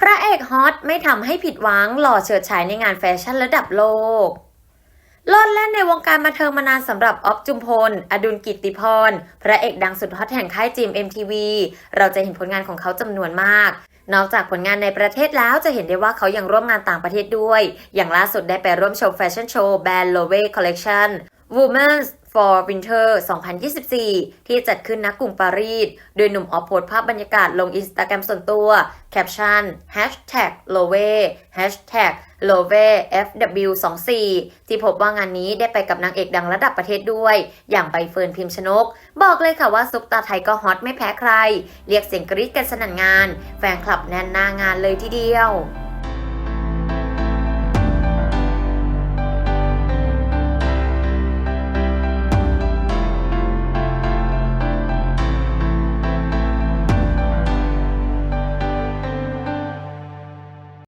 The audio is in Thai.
พระเอกฮอตไม่ทำให้ผิดหวังหล่อเฉิดฉายในงานแฟชั่นระดับโลกลดแล่นในวงการบันเทิงมานานสำหรับออฟจุมพล อดุลกิติพร พระเอกดังสุดฮอตแห่งค่ายจิม MTV เราจะเห็นผลงานของเขาจำนวนมาก นอกจากผลงานในประเทศแล้วจะเห็นได้ว่าเขายังร่วมงานต่างประเทศด้วย อย่างล่าสุดได้ไปร่วมโชว์แฟชั่นโชว์แบรนด์ Loewe Collection Women's for Winter 2024 ที่จัดขึ้นณกรุงปารีส โดยหนุ่มออฟโพสภาพบรรยากาศลงอินสตาแกรมส่วนตัว แคปชั่น hashtag Loewe hashtag Loewe FW24 ที่พบว่างานนี้ได้ไปกับนางเอกดังระดับประเทศด้วย อย่างใบเฟิร์นพิมพ์ชนก บอกเลยค่ะว่าซุปตาไทยก็ฮอตไม่แพ้ใคร เรียกเสียงกรี๊ดกันสนั่นงาน แฟนคลับแน่นหน้างานเลยทีเดียว